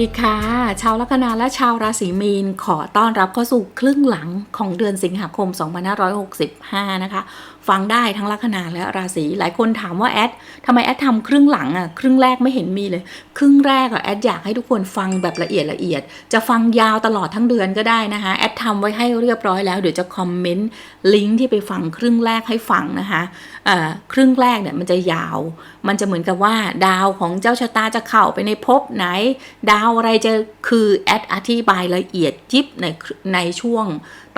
ดีค่ะ ชาวลัคนาและชาวราศีมีน ขอต้อนรับเข้าสู่ครึ่งหลังของเดือนสิงหาคม 2565 นะคะ ฟังได้ทั้งลัคนาและราศี หลายคนถามว่าแอดทำไมแอดทำครึ่งหลังอะ ครึ่งแรกไม่เห็นมีเลย ครึ่งแรกอะแอดอยากให้ทุกคนฟังแบบละเอียดละเอียด จะฟังยาวตลอดทั้งเดือนก็ได้นะคะ แอดทำไว้ให้เรียบร้อยแล้ว เดี๋ยวจะคอมเมนต์ลิงก์ที่ไปฟังครึ่งแรกให้ฟังนะคะ ครึ่งแรกเนี่ยมันจะยาว มันจะเหมือนกับว่าดาวของเจ้าชะตาจะเข้าไปในภพไหน ดาวอะไรจะคือแอดอธิบายละเอียดยิบในในช่วง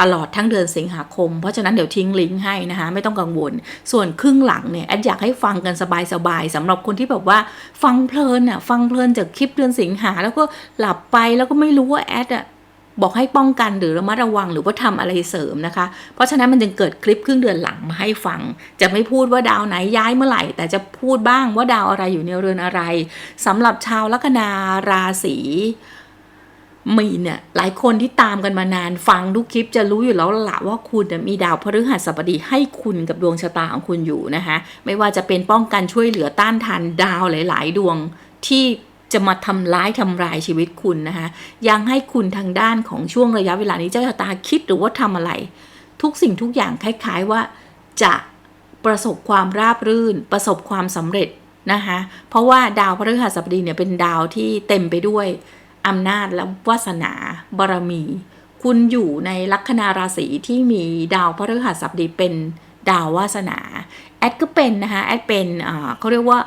ตลอดทั้งเดือนสิงหาคม เพราะฉะนั้นเดี๋ยวทิ้งลิงก์ให้นะคะไม่ต้องกังวล ส่วนครึ่งหลังเนี่ยแอดอยากให้ฟังกันสบายๆสำหรับคนที่แบบว่าฟังเพลินอะฟังเพลินจากคลิปเดือนสิงหาแล้วก็หลับไปแล้วก็ไม่รู้ว่าแอดอะ บอกให้ป้องกันหรือระมัดระวังหรือว่าทำอะไรเสริมนะคะ เพราะฉะนั้นมันจึงเกิดคลิปครึ่งเดือนหลังมาให้ฟัง จะไม่พูดว่าดาวไหนย้ายเมื่อไหร่ แต่จะพูดบ้างว่าดาวอะไรอยู่ในเรือนอะไรสำหรับชาวลัคนาราศีมีเนี่ยหลายคนที่ตามกันมานานฟังทุกคลิปจะรู้อยู่แล้วละว่าคุณมีดาวพฤหัสบดีให้คุณกับดวงชะตาของคุณอยู่นะคะ ไม่ว่าจะเป็นป้องกันช่วยเหลือต้านทานดาวหลาย ๆ ดวงที่ จะมาทำร้ายทำลายชีวิตคุณนะคะยังให้คุณทางด้านของช่วงระยะเวลานี้เจ้าชะตาคิดหรือว่าทำอะไร ทุกสิ่งทุกอย่างคล้าย ๆว่าจะประสบความราบรื่น ประสบความสำเร็จนะคะเพราะว่าดาวพฤหัสบดีเนี่ยเป็นดาวที่เต็มไปด้วยอำนาจและวาสนาบารมี คุณอยู่ในลัคนาราศีที่มีดาวพฤหัสบดีเป็นดาววาสนา แอดก็เป็นนะคะแอดเป็นเขาเรียกว่า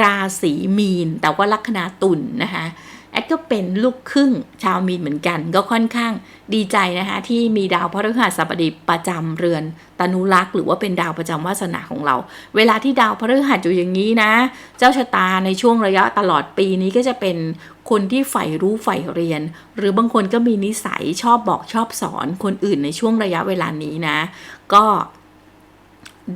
ราศีมีน แต่ว่าลัคนาตุลนนะคะแอดก็เป็นลูกครึ่งชาวมีนเหมือนกัน ก็ค่อนข้างดีใจนะคะที่มีดาวพฤหัสบดีประจำเรือนตนุรักษ์หรือว่าเป็นดาวประจำวาสนาของเรา เวลาที่ดาวพฤหัสอยู่อย่างนี้นะ เจ้าชะตาในช่วงระยะตลอดปีนี้ก็จะเป็นคนที่ใฝ่รู้ใฝ่เรียน หรือบางคนก็มีนิสัยชอบบอกชอบสอนคนอื่นในช่วงระยะเวลานี้นะ ก็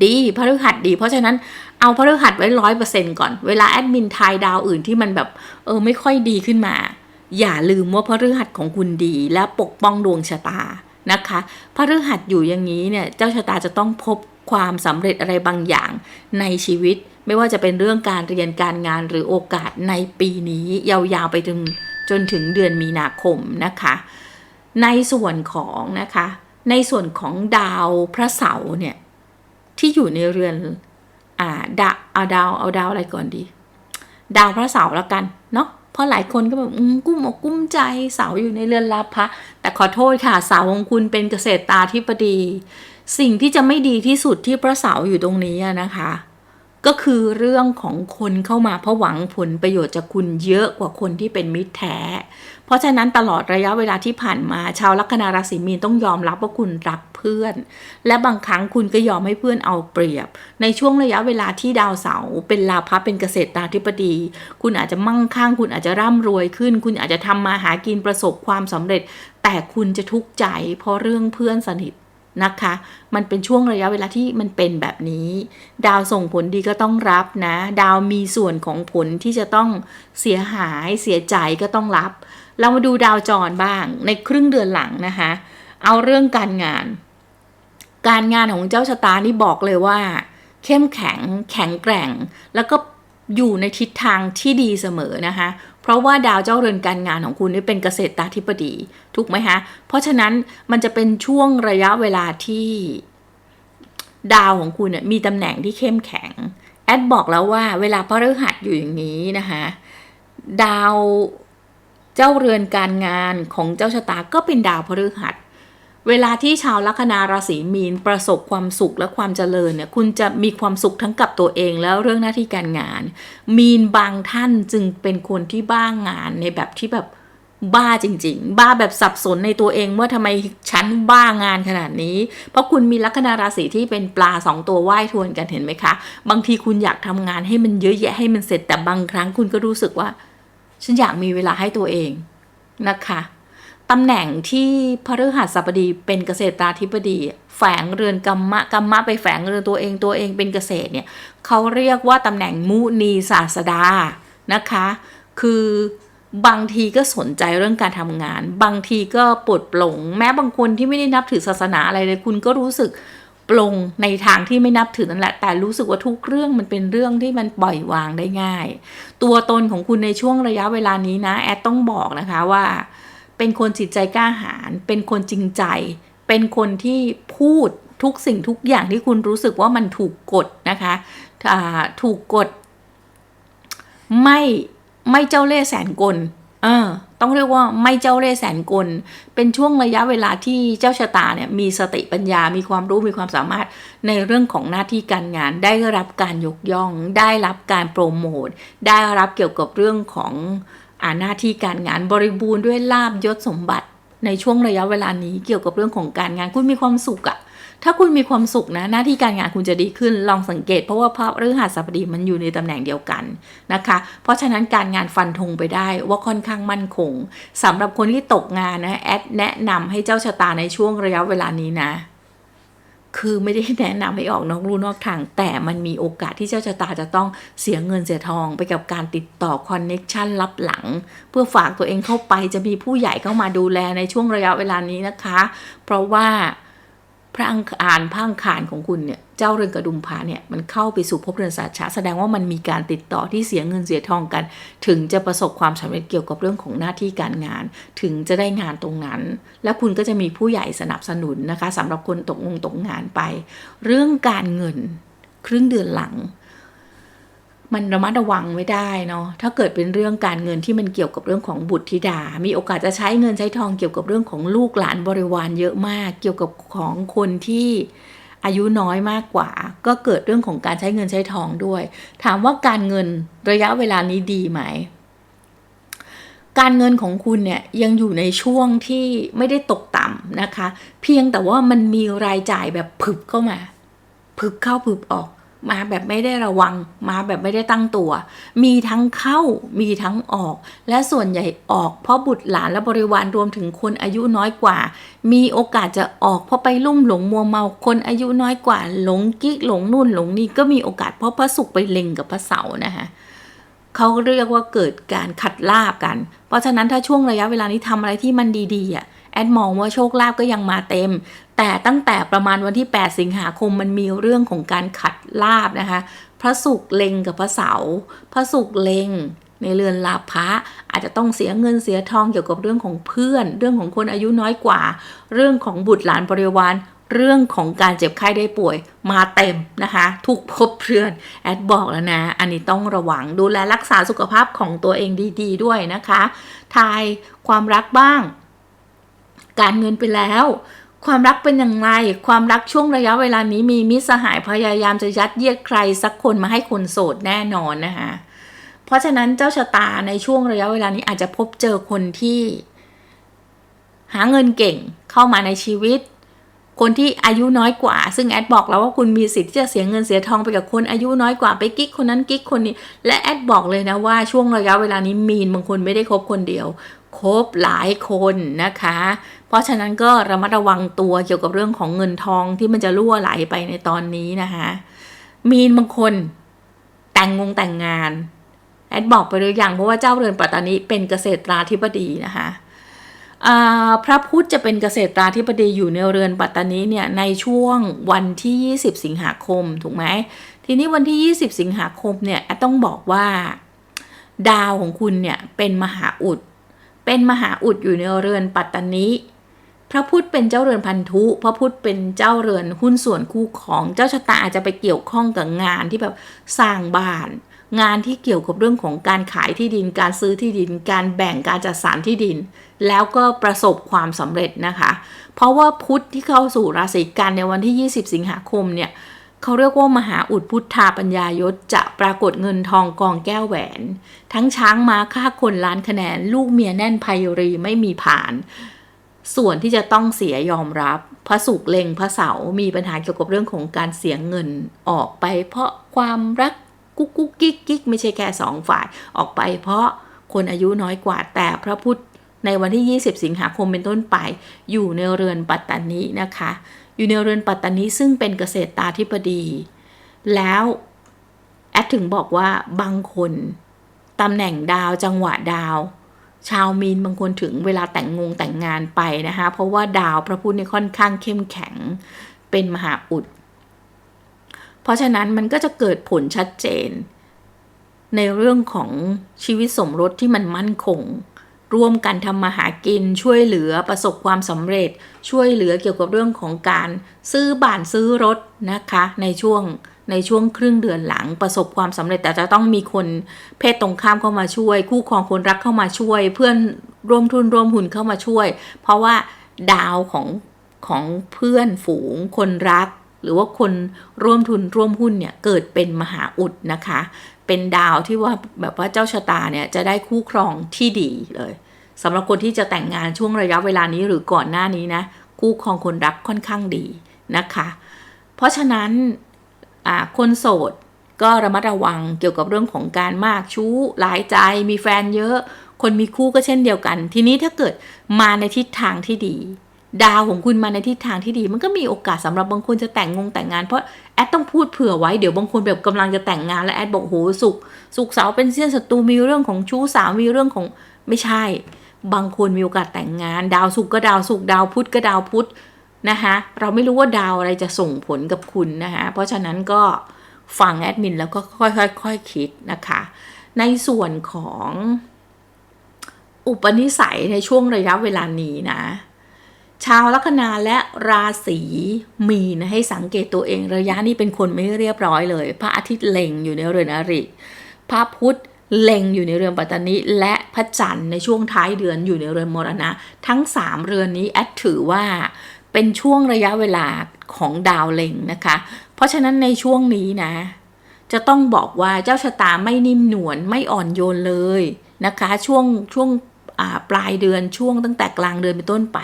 ดีพฤหัสดี เพราะฉะนั้น เอาพฤหัสไว้ร้อยเปอร์เซ็นก่อน เวลาแอดมินทายดาวอื่นที่มันแบบ เออไม่ค่อยดีขึ้นมา อย่าลืมว่าพฤหัสของคุณดีและปกป้องดวงชะตานะคะพฤหัสอยู่อย่างนี้เนี่ยเจ้าชะตาจะต้องพบความสำเร็จอะไรบางอย่างในชีวิต ไม่ว่าจะเป็นเรื่องการเรียนการงานหรือโอกาสในปีนี้ยาวๆไปถึงจนถึงเดือนมีนาคมนะคะ ในส่วนของนะคะ ในส่วนของดาวพระเสาร์เนี่ยที่อยู่ในเรือน อ่าดาเอาดาวเอาดาวอะไรก่อนดี ดาวพระเสาร์แล้วกันเนาะเพราะหลายคนก็แบบกุ้มอกกุ้มใจเสาอยู่ในเรือนลาภะแต่ขอโทษค่ะเสาของคุณเป็นเกษตรตาธิปดี สิ่งที่จะไม่ดีที่สุดที่พระเสาอยู่ตรงนี้นะคะ ก็คือเรื่องของคนเข้ามาเพราะหวังผลประโยชน์จากคุณเยอะกว่าคนที่เป็นมิตรแท้ เพราะฉะนั้นตลอดระยะเวลาที่ผ่านมา ชาวลัคนาราศีมีนต้องยอมรับว่าคุณรักเพื่อน และบางครั้งคุณก็ยอมให้เพื่อนเอาเปรียบ ในช่วงระยะเวลาที่ดาวเสาร์เป็นลาภะเป็นเกษตรตาธิปดี คุณอาจจะมั่งคั่ง คุณอาจจะร่ำรวยขึ้น คุณอาจจะทำมาหากินประสบความสำเร็จ แต่คุณจะทุกข์ใจ เพราะเรื่องเพื่อนสนิท นะคะ มันเป็นช่วงระยะเวลาที่มันเป็นแบบนี้ ดาวส่งผลดีก็ต้องรับนะ ดาวมีส่วนของผลที่จะต้องเสียหายเสียใจก็ต้องรับ เรามาดูดาวจรบ้างในครึ่งเดือนหลังนะคะ เอาเรื่องการงาน การงานของเจ้าชะตานี่บอกเลยว่า เข้มแข็งแข็งแกร่ง แล้วก็อยู่ในทิศทางที่ดีเสมอนะคะ เพราะว่าดาวเจ้าเรือนการงานของคุณนี่เป็นเกษตรตาธิปดีถูกไหมฮะ เพราะฉะนั้นมันจะเป็นช่วงระยะเวลาที่ดาวของคุณเนี่ยมีตำแหน่งที่เข้มแข็ง แอดบอกแล้วว่าเวลาพฤหัสอยู่อย่างนี้นะคะ ดาวเจ้าเรือนการงานของเจ้าชะตาก็เป็นดาวพฤหัส เวลาที่ชาวลัคนาราศีมีนประสบความสุขและความเจริญเนี่ยคุณจะมีความสุขทั้งกับตัวเองแล้วเรื่องหน้าที่การงาน มีนบางท่านจึงเป็นคนที่บ้างงานในแบบที่แบบบ้าจริง ๆ บ้าแบบสับสนในตัวเองว่าทำไมฉันบ้างานขนาดนี้ เพราะคุณมีลัคนาราศีที่เป็นปลาสองตัวว่ายทวนกันเห็นไหมคะ บางทีคุณอยากทำงานให้มันเยอะแยะให้มันเสร็จแต่บางครั้งคุณก็รู้สึกว่า ฉันอยากมีเวลาให้ตัวเองนะคะ ตำแหน่งที่พฤหัสบดีเป็นเกษตราธิบดี แฝงเรือนกรรมะกรรมะไปแฝงเรือนตัวเองตัวเองเป็นเกษตรเนี่ยเขาเรียกว่าตำแหน่งมุนีศาสดานะคะ คือบางทีก็สนใจเรื่องการทำงาน บางทีก็ปลดปลง แม้บางคนที่ไม่ได้นับถือศาสนาอะไรเลยคุณก็รู้สึกปลงในทางที่ไม่นับถือนั่นแหละ แต่รู้สึกว่าทุกเรื่องมันเป็นเรื่องที่มันปล่อยวางได้ง่าย ตัวตนของคุณในช่วงระยะเวลานี้นะ แอดต้องบอกนะคะว่า เป็นคนจิตใจกล้าหาญเป็นคนจริงใจ เป็นคนที่พูดทุกสิ่งทุกอย่างที่คุณรู้สึกว่ามันถูกกดนะคะถูกกด ไม่ไม่เจ้าเล่ห์แสนกลเออต้องเรียกว่าไม่เจ้าเล่ห์แสนกล เป็นช่วงระยะเวลาที่เจ้าชะตาเนี่ยมีสติปัญญา มีความรู้ มีความสามารถในเรื่องของหน้าที่การงาน ได้รับการยกย่อง ได้รับการโปรโมท ได้รับเกี่ยวกับเรื่องของ หน้าที่การงานบริบูรณ์ด้วยลาบยศสมบัติ ในช่วงระยะเวลานี้เกี่ยวกับเรื่องของการงานคุณมีความสุขอะถ้าคุณมีความสุขนะหน้าที่การงานคุณจะดีขึ้นลองสังเกตเพราะว่าพระฤหัสบดีมันอยู่ในตำแหน่งเดียวกันนะคะ เพราะฉะนั้นการงานฟันธงไปได้ว่าค่อนข้างมั่นคงสำหรับคนที่ตกงานนะแอดแนะนำให้เจ้าชะตาในช่วงระยะเวลานี้นะ คือไม่ได้แนะนำให้ออกนอกลู่นอกทาง แต่มันมีโอกาสที่เจ้าชะตาจะต้องเสียเงินเสียทองไปกับการติดต่อคอนเน็ชันรับหลัง เพื่อฝากตัวเองเข้าไปจะมีผู้ใหญ่เข้ามาดูแลในช่วงระยะเวลานี้นะคะ เพราะว่า พระอังคารพระอังคารของคุณเนี่ยเจ้าเรือนกระดุมพาเนี่ยมันเข้าไปสู่ภพเรือนสาชาแสดงว่ามันมีการติดต่อที่เสียเงินเสียทองกัน ถึงจะประสบความสำเร็จเกี่ยวกับเรื่องของหน้าที่การงาน ถึงจะได้งานตรงนั้น และคุณก็จะมีผู้ใหญ่สนับสนุนนะคะสำหรับคนตกงงตกงานไป เรื่องการเงิน ครึ่งเดือนหลัง มันระมัดระวังไม่ได้เนาะถ้าเกิดเป็นเรื่องการเงินที่มันเกี่ยวกับเรื่องของบุตรธิดา มีโอกาสจะใช้เงินใช้ทองเกี่ยวกับเรื่องของลูกหลานบริวารเยอะมาก เกี่ยวกับของคนที่อายุน้อยมากกว่า ก็เกิดเรื่องของการใช้เงินใช้ทองด้วย ถามว่าการเงินระยะเวลานี้ดีไหม การเงินของคุณเนี่ยยังอยู่ในช่วงที่ไม่ได้ตกต่ำนะคะ เพียงแต่ว่ามันมีรายจ่ายแบบผึบเข้ามาผึบเข้าผึบออก มาแบบไม่ได้ระวัง มาแบบไม่ได้ตั้งตัว มีทั้งเข้ามีทั้งออก และส่วนใหญ่ออก เพราะบุตรหลานและบริวารรวมถึงคนอายุน้อยกว่า มีโอกาสจะออกเพราะไปลุ่มหลงมัวเมาคนอายุน้อยกว่า หลงกิ๊กหลงนู่นหลงนี่ก็มีโอกาสเพราะพระศุกร์ไปเล็งกับพระเสาร์นะคะเขาเรียกว่าเกิดการขัดลาบกัน เพราะฉะนั้นถ้าช่วงระยะเวลานี้ทำอะไรที่มันดีๆอะ แอดมองว่าโชคลาภก็ยังมาเต็ม แต่ตั้งแต่ประมาณวันที่ 8 สิงหาคมมันมีเรื่องของการขัดลาบนะคะ พระศุกร์เล็งกับพระเสาร์พระศุกร์เล็งในเรือนลาภะอาจจะต้องเสียเงินเสียทองเกี่ยวกับเรื่องของเพื่อน เรื่องของคนอายุน้อยกว่า เรื่องของบุตรหลานบริวารเรื่องของการเจ็บไข้ได้ป่วยมาเต็มนะคะทุกพบเพื่อน แอดบอกแล้วนะ อันนี้ต้องระวังดูแลรักษาสุขภาพของตัวเองดี ๆด้วยนะคะ ทายความรักบ้าง การเงินไปแล้ว ความรักเป็นอย่างไร ความรักช่วงระยะเวลานี้มีมิสหายพยายามจะยัดเยียดใครสักคนมาให้คนโสดแน่นอนนะคะเพราะฉะนั้นเจ้าชะตาในช่วงระยะเวลานี้อาจจะพบเจอคนที่ หาเงินเก่งเข้ามาในชีวิต คนที่อายุน้อยกว่า ซึ่งแอดบอกแล้วว่าคุณมีสิทธิ์ที่จะเสียเงินเสียทองไปกับคนอายุน้อยกว่าไปกิ๊กคนนั้นกิ๊กคนนี้ และแอดบอกเลยนะว่าช่วงระยะเวลานี้มีนบางคนไม่ได้คบคนเดียวคบหลายคนนะคะ เพราะฉะนั้นก็ระมัดระวังตัวเกี่ยวกับเรื่องของเงินทองที่มันจะรั่วไหลไปในตอนนี้นะคะมีนบางคนแต่งงงแต่งงานแอดบอกไปหรือยังเพราะว่าเจ้าเรือนปัตตานีเป็นเกษตราธิบดีนะคะพระพุธจะเป็นเกษตราธิบดีอยู่ในเรือนปัตตานีเนี่ยในช่วงวันที่ 20 สิงหาคมถูกไหมทีนี้วันที่ 20 สิงหาคมเนี่ยต้องบอกว่าดาวของคุณเนี่ยเป็นมหาอุด เป็นมหาอุดอยู่ในเรือนปัตตานี พระพุธเป็นเจ้าเรือนพันธุ พระพุธเป็นเจ้าเรือนหุ้นส่วนคู่ของเจ้าชะตาอาจจะไปเกี่ยวข้องกับงานที่แบบสร้างบ้าน งานที่เกี่ยวกับเรื่องของการขายที่ดิน การซื้อที่ดิน การแบ่งการจัดสรรที่ดิน แล้วก็ประสบความสำเร็จนะคะ เพราะว่าพุธที่เข้าสู่ราศีกันในวันที่ 20 สิงหาคมเนี่ยเขาเรียกว่ามหาอุดพุทธาปัญญายศจะปรากฏเงินทองกองแก้วแหวน ทั้งช้างม้าฆ่าคนล้านคะแนน ลูกเมียแน่นภัยรีไม่มีผ่าน ส่วนที่จะต้องเสียยอมรับ พระสุกเล็งพระเสา มีปัญหาเกี่ยวกับเรื่องของการเสียเงินออกไป เพราะความรักกุ๊กกุ๊กกิ๊กกิ๊กไม่ใช่แค่สองฝ่ายออกไป เพราะคนอายุน้อยกว่าแต่พระพุทธในวันที่ 20 สิงหาคมเป็นต้นไป อยู่ในเรือนปัตตานีนะคะ อยู่ในเรือนปัตตานีซึ่งเป็นเกษตรตาธิปดี แล้วแอดถึงบอกว่าบางคนตำแหน่งดาวจังหวะดาว ชาวมีนบางคนถึงเวลาแต่งงงแต่งงานไปนะคะ เพราะว่าดาวพระพุธนี่ค่อนข้างเข้มแข็งเป็นมหาอุด เพราะฉะนั้นมันก็จะเกิดผลชัดเจน ในเรื่องของชีวิตสมรสที่มันมั่นคง ร่วมกันทำมาหากินช่วยเหลือประสบความสำเร็จ ช่วยเหลือเกี่ยวกับเรื่องของการซื้อบ้านซื้อรถนะคะ ในช่วงในช่วงครึ่งเดือนหลังประสบความสำเร็จแต่จะต้องมีคนเพศตรงข้ามเข้ามาช่วย คู่ครองคนรักเข้ามาช่วย เพื่อนร่วมทุนร่วมหุ้นเข้ามาช่วย เพราะว่าดาวของของเพื่อนฝูง คนรัก หรือว่าคนร่วมทุนร่วมหุ้นเนี่ยเกิดเป็นมหาอุดนะคะ เป็นดาวที่ว่าแบบว่าเจ้าชะตาเนี่ยจะได้คู่ครองที่ดีเลยสำหรับคนที่จะแต่งงานช่วงระยะเวลานี้หรือก่อนหน้านี้นะคู่ครองคนรักค่อนข้างดีนะคะ เพราะฉะนั้นคนโสดก็ระมัดระวังเกี่ยวกับเรื่องของการมากชู้หลายใจมีแฟนเยอะ คนมีคู่ก็เช่นเดียวกัน ทีนี้ถ้าเกิดมาในทิศทางที่ดี ดาวของคุณมาในทิศทางที่ดี มันก็มีโอกาสสำหรับบางคนจะแต่งงงแต่งงานเพราะแอดต้องพูดเผื่อไว้เดี๋ยวบางคนแบบกำลังจะแต่งงานแล้วแอดบอกโหสุกสุกเสาเป็นเสี้ยนศัตรูมีเรื่องของชู้สาวมีเรื่องของไม่ใช่ บางคนมีโอกาสแต่งงาน ดาวสุกก็ดาวสุกดาวพุธก็ดาวพุธนะคะเราไม่รู้ว่าดาวอะไรจะส่งผลกับคุณนะคะเพราะฉะนั้นก็ฟังแอดมินแล้วก็ค่อยๆค่อยคิดนะคะ ในส่วนของอุปนิสัยในช่วงระยะเวลานี้นะ ชาวลัคนาและราศีมีนะให้สังเกตตัวเองระยะนี้เป็นคนไม่เรียบร้อยเลย พระอาทิตย์เล็งอยู่ในเรือนอริ พระพุธเล็งอยู่ในเรือนปัตตานิและพระจันทร์ในช่วงท้ายเดือนอยู่ในเรือนมรณะ ทั้ง 3 เรือนนี้แอดถือว่าเป็นช่วงระยะเวลาของดาวเล็งนะคะ เพราะฉะนั้นในช่วงนี้นะ จะต้องบอกว่าเจ้าชะตาไม่นิ่มหนวลไม่อ่อนโยนเลยนะคะ ช่วงช่วง ปลายเดือนช่วงตั้งแต่กลางเดือนเป็นต้นไป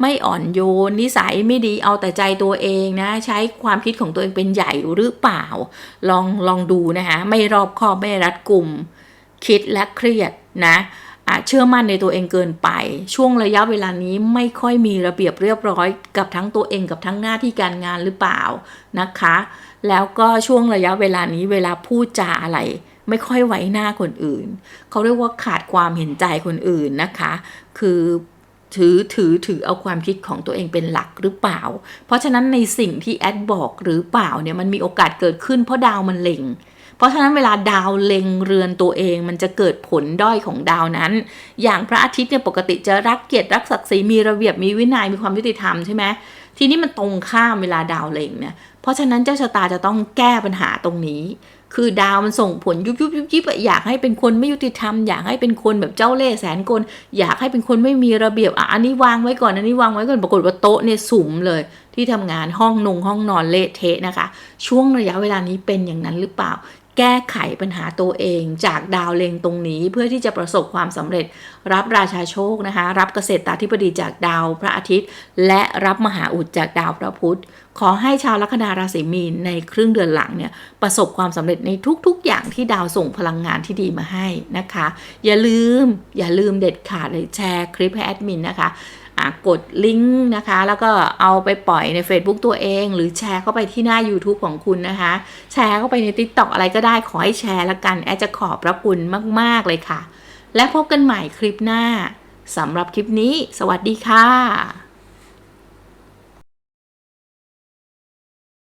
ไม่อ่อนโยนนิสัยไม่ดีเอาแต่ใจตัวเองนะ ใช้ความคิดของตัวเองเป็นใหญ่หรือเปล่า ลองลองดูนะคะไม่รอบคอบไม่รัดกลุ่ม คิดและเครียดนะเชื่อมั่นในตัวเองเกินไป ช่วงระยะเวลานี้ไม่ค่อยมีระเบียบเรียบร้อยกับทั้งตัวเองกับทั้งหน้าที่การงานหรือเปล่านะคะ แล้วก็ช่วงระยะเวลานี้เวลาพูดจาอะไร ไม่ค่อยไว้หน้าคนอื่น เขาเรียกว่าขาดความเห็นใจคนอื่นนะคะ คือถือถือถือเอาความคิดของตัวเองเป็นหลักหรือเปล่า เพราะฉะนั้นในสิ่งที่แอดบอกหรือเปล่าเนี่ยมันมีโอกาสเกิดขึ้นเพราะดาวมันเล็ง เพราะฉะนั้นเวลาดาวเล็งเรือนตัวเองมันจะเกิดผลด้อยของดาวนั้น อย่างพระอาทิตย์เนี่ยปกติจะรักเกียรติรักศักดิ์ศรีมีระเบียบมีวินัยมีความยุติธรรมใช่ไหมทีนี้มันตรงข้ามเวลาดาวเล็งเนี่ยเพราะฉะนั้นเจ้าชะตาจะต้องแก้ปัญหาตรงนี้ คือดาวมันส่งผลยุบยุบยุบยิบอยากให้เป็นคนไม่ยุติธรรม อยากให้เป็นคนแบบเจ้าเล่ห์แสนกลอยากให้เป็นคนไม่มีระเบียบอะอันนี้วางไว้ก่อนอันนี้วางไว้ก่อนปรากฏว่าโต๊ะเนี่ยสุ่มเลย ที่ทำงานห้องนงห้องนอนเละเทะนะคะ ช่วงระยะเวลานี้เป็นอย่างนั้นหรือเปล่า แก้ไขปัญหาตัวเองจากดาวเลงตรงนี้เพื่อที่จะประสบความสำเร็จ รับราชาโชคนะคะ รับเกษตรตาธิบดีจากดาวพระอาทิตย์ และรับมหาอุดจากดาวพระพุธ ขอให้ชาวลัคนาราศีมีนในครึ่งเดือนหลังเนี่ยประสบความสำเร็จในทุกๆ อย่างที่ดาวส่งพลังงานที่ดีมาให้นะคะ อย่าลืมอย่าลืมเด็ดขาดเลยแชร์คลิปให้แอดมินนะคะ กดลิงก์นะคะ แล้วก็เอาไปปล่อยใน Facebook ตัวเอง หรือแชร์เข้าไปที่หน้า YouTube ของคุณนะคะ แชร์เข้าไปใน TikTok อะไรก็ได้ขอให้แชร์ละกัน แอดจะขอบพระคุณมาก ๆ เลยค่ะ และพบกันใหม่คลิปหน้าสำหรับคลิปนี้ สวัสดีค่ะ